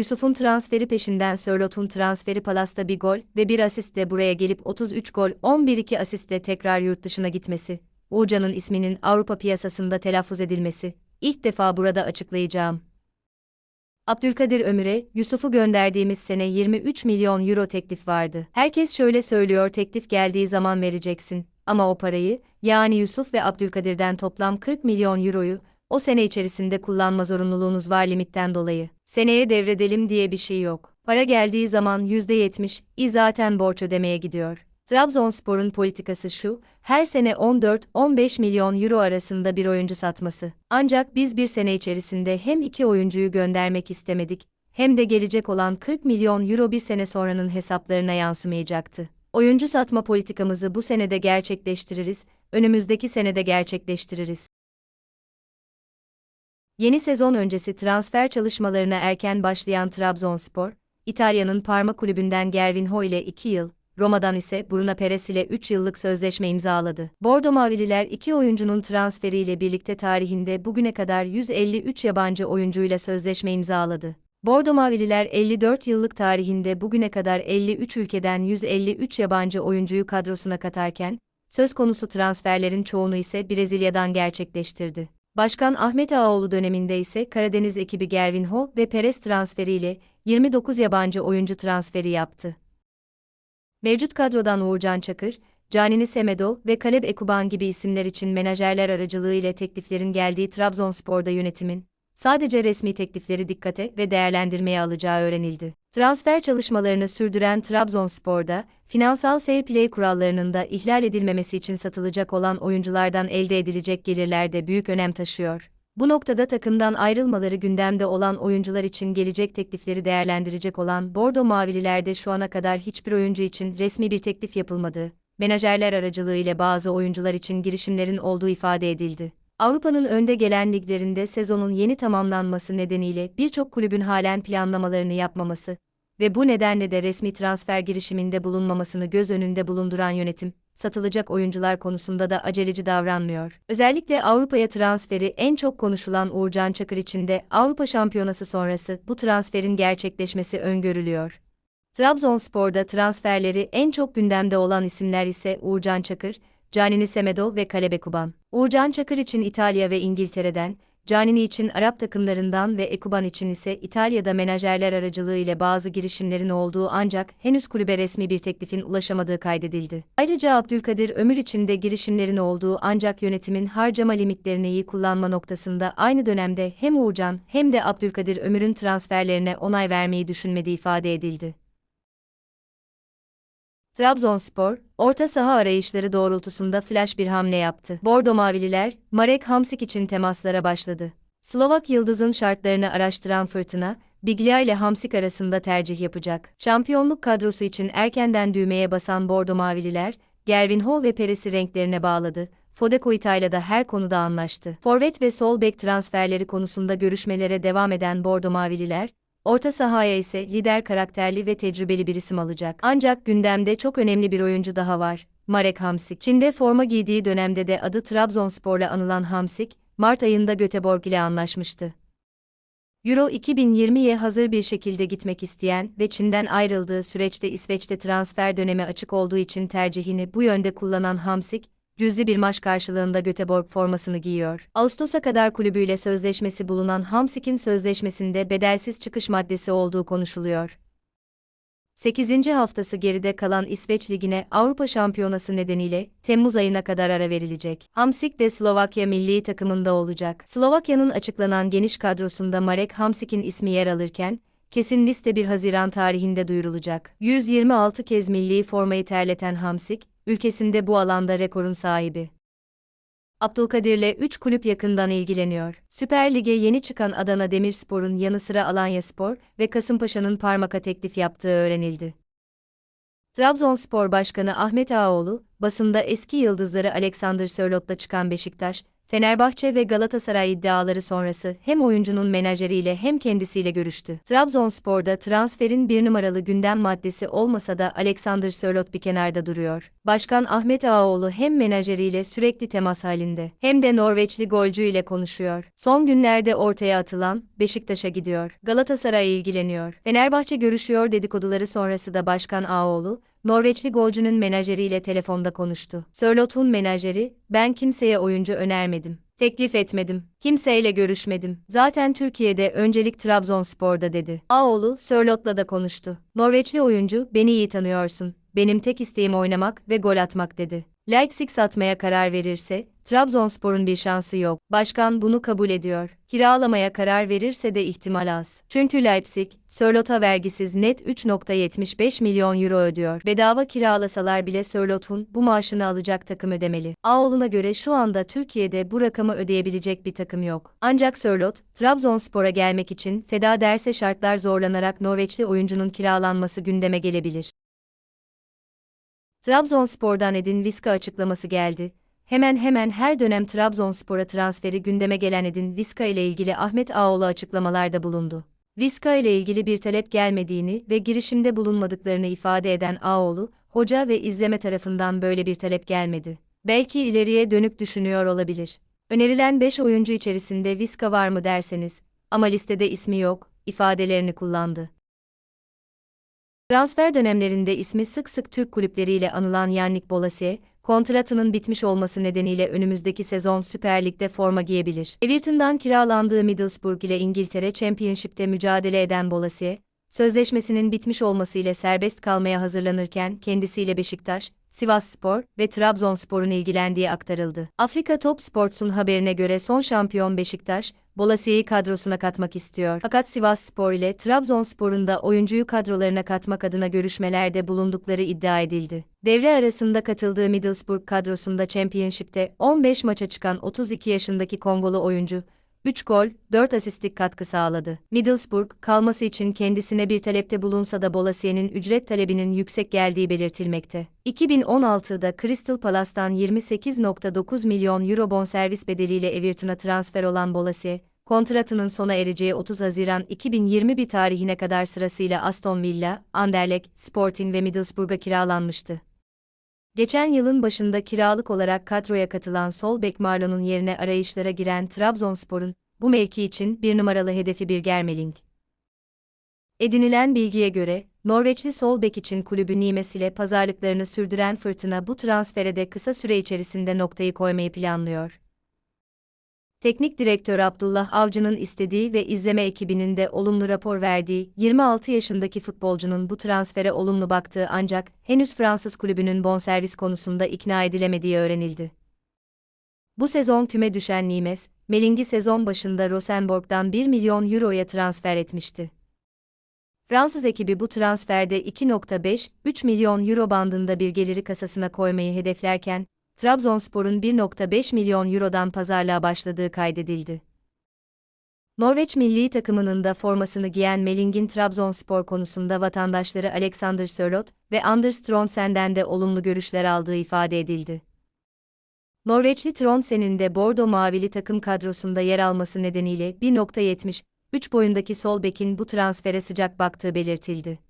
Yusuf'un transferi peşinden Sörlot'un transferi Palas'ta bir gol ve bir asistle buraya gelip 33 gol 11-2 asistle tekrar yurt dışına gitmesi, Uğurcan'ın isminin Avrupa piyasasında telaffuz edilmesi, ilk defa burada açıklayacağım. Abdülkadir Ömür'e, Yusuf'u gönderdiğimiz sene 23 milyon euro teklif vardı. Herkes şöyle söylüyor teklif geldiği zaman vereceksin. Ama o parayı, yani Yusuf ve Abdülkadir'den toplam 40 milyon euroyu, o sene içerisinde kullanma zorunluluğunuz var limitten dolayı. Seneye devredelim diye bir şey yok. Para geldiği zaman %70, i zaten borç ödemeye gidiyor. Trabzonspor'un politikası şu, her sene 14-15 milyon euro arasında bir oyuncu satması. Ancak biz bir sene içerisinde hem iki oyuncuyu göndermek istemedik, hem de gelecek olan 40 milyon euro bir sene sonranın hesaplarına yansımayacaktı. Oyuncu satma politikamızı bu senede gerçekleştiririz, önümüzdeki senede gerçekleştiririz. Yeni sezon öncesi transfer çalışmalarına erken başlayan Trabzonspor, İtalya'nın Parma kulübünden Gervinho ile 2 yıl, Roma'dan ise Bruno Perez ile 3 yıllık sözleşme imzaladı. Bordo Mavililer iki oyuncunun transferiyle birlikte tarihinde bugüne kadar 153 yabancı oyuncuyla sözleşme imzaladı. Bordo Mavililer 54 yıllık tarihinde bugüne kadar 53 ülkeden 153 yabancı oyuncuyu kadrosuna katarken, söz konusu transferlerin çoğunu ise Brezilya'dan gerçekleştirdi. Başkan Ahmet Ağaoğlu döneminde ise Karadeniz ekibi Gervinho ve Perez transferiyle 29 yabancı oyuncu transferi yaptı. Mevcut kadrodan Uğurcan Çakır, Canini Semedo ve Kaleb Ekuban gibi isimler için menajerler aracılığıyla tekliflerin geldiği Trabzonspor'da yönetimin, sadece resmi teklifleri dikkate ve değerlendirmeye alacağı öğrenildi. Transfer çalışmalarını sürdüren Trabzonspor'da, finansal fair play kurallarının da ihlal edilmemesi için satılacak olan oyunculardan elde edilecek gelirler de büyük önem taşıyor. Bu noktada takımdan ayrılmaları gündemde olan oyuncular için gelecek teklifleri değerlendirecek olan Bordo Mavililerde şu ana kadar hiçbir oyuncu için resmi bir teklif yapılmadı. Menajerler aracılığıyla bazı oyuncular için girişimlerin olduğu ifade edildi. Avrupa'nın önde gelen liglerinde sezonun yeni tamamlanması nedeniyle birçok kulübün halen planlamalarını yapmaması ve bu nedenle de resmi transfer girişiminde bulunmamasını göz önünde bulunduran yönetim, satılacak oyuncular konusunda da aceleci davranmıyor. Özellikle Avrupa'ya transferi en çok konuşulan Uğurcan Çakır için de Avrupa Şampiyonası sonrası bu transferin gerçekleşmesi öngörülüyor. Trabzonspor'da transferleri en çok gündemde olan isimler ise Uğurcan Çakır, Canini Semedo ve Kalebe Kuban. Uğurcan Çakır için İtalya ve İngiltere'den, Canini için Arap takımlarından ve Ekuban için ise İtalya'da menajerler aracılığı ile bazı girişimlerin olduğu ancak henüz kulübe resmi bir teklifin ulaşamadığı kaydedildi. Ayrıca Abdülkadir Ömür için de girişimlerin olduğu ancak yönetimin harcama limitlerini iyi kullanma noktasında aynı dönemde hem Uğurcan hem de Abdülkadir Ömür'ün transferlerine onay vermeyi düşünmediği ifade edildi. Trabzonspor, orta saha arayışları doğrultusunda flash bir hamle yaptı. Bordo Mavililer, Marek Hamsik için temaslara başladı. Slovak Yıldız'ın şartlarını araştıran Fırtına, Biglia ile Hamsik arasında tercih yapacak. Şampiyonluk kadrosu için erkenden düğmeye basan Bordo Mavililer, Gervinho ve Peres'i renklerine bağladı. Fodeko İtalya'da her konuda anlaştı. Forvet ve sol bek transferleri konusunda görüşmelere devam eden Bordo Mavililer, Orta sahaya ise lider karakterli ve tecrübeli bir isim alacak. Ancak gündemde çok önemli bir oyuncu daha var. Marek Hamsik. Çin'de forma giydiği dönemde de adı Trabzonspor'la anılan Hamsik, Mart ayında Göteborg ile anlaşmıştı. Euro 2020'ye hazır bir şekilde gitmek isteyen ve Çin'den ayrıldığı süreçte İsveç'te transfer dönemi açık olduğu için tercihini bu yönde kullanan Hamsik, cüzi bir maç karşılığında Göteborg formasını giyiyor. Ağustos'a kadar kulübüyle sözleşmesi bulunan Hamsik'in sözleşmesinde bedelsiz çıkış maddesi olduğu konuşuluyor. 8. haftası geride kalan İsveç Ligi'ne Avrupa Şampiyonası nedeniyle Temmuz ayına kadar ara verilecek. Hamsik de Slovakya milli takımında olacak. Slovakya'nın açıklanan geniş kadrosunda Marek Hamsik'in ismi yer alırken, kesin liste 1 Haziran tarihinde duyurulacak. 126 kez milli formayı terleten Hamsik, ülkesinde bu alanda rekorun sahibi. Abdülkadir'le 3 kulüp yakından ilgileniyor. Süper Lig'e yeni çıkan Adana Demirspor'un yanı sıra Alanyaspor ve Kasımpaşa'nın parmaka teklif yaptığı öğrenildi. Trabzonspor Başkanı Ahmet Ağaoğlu, basında eski yıldızları Alexander Sörlot'la çıkan Beşiktaş, Fenerbahçe ve Galatasaray iddiaları sonrası hem oyuncunun menajeriyle hem kendisiyle görüştü. Trabzonspor'da transferin bir numaralı gündem maddesi olmasa da Alexander Sörloth bir kenarda duruyor. Başkan Ahmet Ağaoğlu hem menajeriyle sürekli temas halinde hem de Norveçli golcü ile konuşuyor. Son günlerde ortaya atılan Beşiktaş'a gidiyor. Galatasaray ilgileniyor. Fenerbahçe görüşüyor dedikoduları sonrası da Başkan Ağaoğlu, Norveçli golcünün menajeriyle telefonda konuştu. Sörloth'un menajeri, ben kimseye oyuncu önermedim. Teklif etmedim. Kimseyle görüşmedim. Zaten Türkiye'de öncelik Trabzonspor'da dedi. Ağoğlu, Sörloth'la da konuştu. Norveçli oyuncu, beni iyi tanıyorsun. Benim tek isteğim oynamak ve gol atmak dedi. Leipzig satmaya karar verirse, Trabzonspor'un bir şansı yok. Başkan bunu kabul ediyor. Kiralamaya karar verirse de ihtimal az. Çünkü Leipzig, Sörlot'a vergisiz net 3.75 milyon euro ödüyor. Bedava kiralasalar bile Sörlot'un bu maaşını alacak takım ödemeli. Ağoğlu'na göre şu anda Türkiye'de bu rakamı ödeyebilecek bir takım yok. Ancak Sörlot, Trabzonspor'a gelmek için feda derse şartlar zorlanarak Norveçli oyuncunun kiralanması gündeme gelebilir. Trabzonspor'dan Edin Viska açıklaması geldi. Hemen hemen her dönem Trabzonspor'a transferi gündeme gelen Edin Viska ile ilgili Ahmet Ağoğlu açıklamalarda bulundu. Viska ile ilgili bir talep gelmediğini ve girişimde bulunmadıklarını ifade eden Ağoğlu, hoca ve izleme tarafından böyle bir talep gelmedi. Belki ileriye dönük düşünüyor olabilir. Önerilen 5 oyuncu içerisinde Viska var mı derseniz, ama listede ismi yok, ifadelerini kullandı. Transfer dönemlerinde ismi sık sık Türk kulüpleriyle anılan Yannick Bolasie, kontratının bitmiş olması nedeniyle önümüzdeki sezon Süper Lig'de forma giyebilir. Everton'dan kiralandığı Middlesbrough ile İngiltere Championship'te mücadele eden Bolasie, sözleşmesinin bitmiş olmasıyla serbest kalmaya hazırlanırken kendisiyle Beşiktaş, Sivasspor ve Trabzonspor'un ilgilendiği aktarıldı. Afrika Top Sports'un haberine göre son şampiyon Beşiktaş, Bolasie'yi kadrosuna katmak istiyor. Fakat Sivasspor ile Trabzonspor'un da oyuncuyu kadrolarına katmak adına görüşmelerde bulundukları iddia edildi. Devre arasında katıldığı Middlesbrough kadrosunda Championship'te 15 maça çıkan 32 yaşındaki Kongolu oyuncu, 3 gol, 4 asistlik katkı sağladı. Middlesbrough, kalması için kendisine bir talepte bulunsa da Bolasie'nin ücret talebinin yüksek geldiği belirtilmekte. 2016'da Crystal Palace'tan 28.9 milyon euro bonservis bedeliyle Everton'a transfer olan Bolasie, kontratının sona ereceği 30 Haziran 2021 tarihine kadar sırasıyla Aston Villa, Anderlecht, Sporting ve Middlesbrough'a kiralanmıştı. Geçen yılın başında kiralık olarak kadroya katılan sol bek Marlon'un yerine arayışlara giren Trabzonspor'un, bu mevki için bir numaralı hedefi bir Germeling. Edinilen bilgiye göre, Norveçli sol bek için kulübü Nimes ile pazarlıklarını sürdüren Fırtına bu transfere de kısa süre içerisinde noktayı koymayı planlıyor. Teknik direktör Abdullah Avcı'nın istediği ve izleme ekibinin de olumlu rapor verdiği 26 yaşındaki futbolcunun bu transfere olumlu baktığı ancak henüz Fransız kulübünün bonservis konusunda ikna edilemediği öğrenildi. Bu sezon küme düşen Nimes, Meling'i sezon başında Rosenborg'dan 1 milyon euroya transfer etmişti. Fransız ekibi bu transferde 2.5-3 milyon euro bandında bir geliri kasasına koymayı hedeflerken, Trabzonspor'un 1.5 milyon eurodan pazarlığa başladığı kaydedildi. Norveç milli takımının da formasını giyen Meling'in Trabzonspor konusunda vatandaşları Alexander Sørloth ve Anders Tronsen'den de olumlu görüşler aldığı ifade edildi. Norveçli Tronsen'in de Bordo Mavili takım kadrosunda yer alması nedeniyle 1.70 3 boyundaki sol bekin bu transfere sıcak baktığı belirtildi.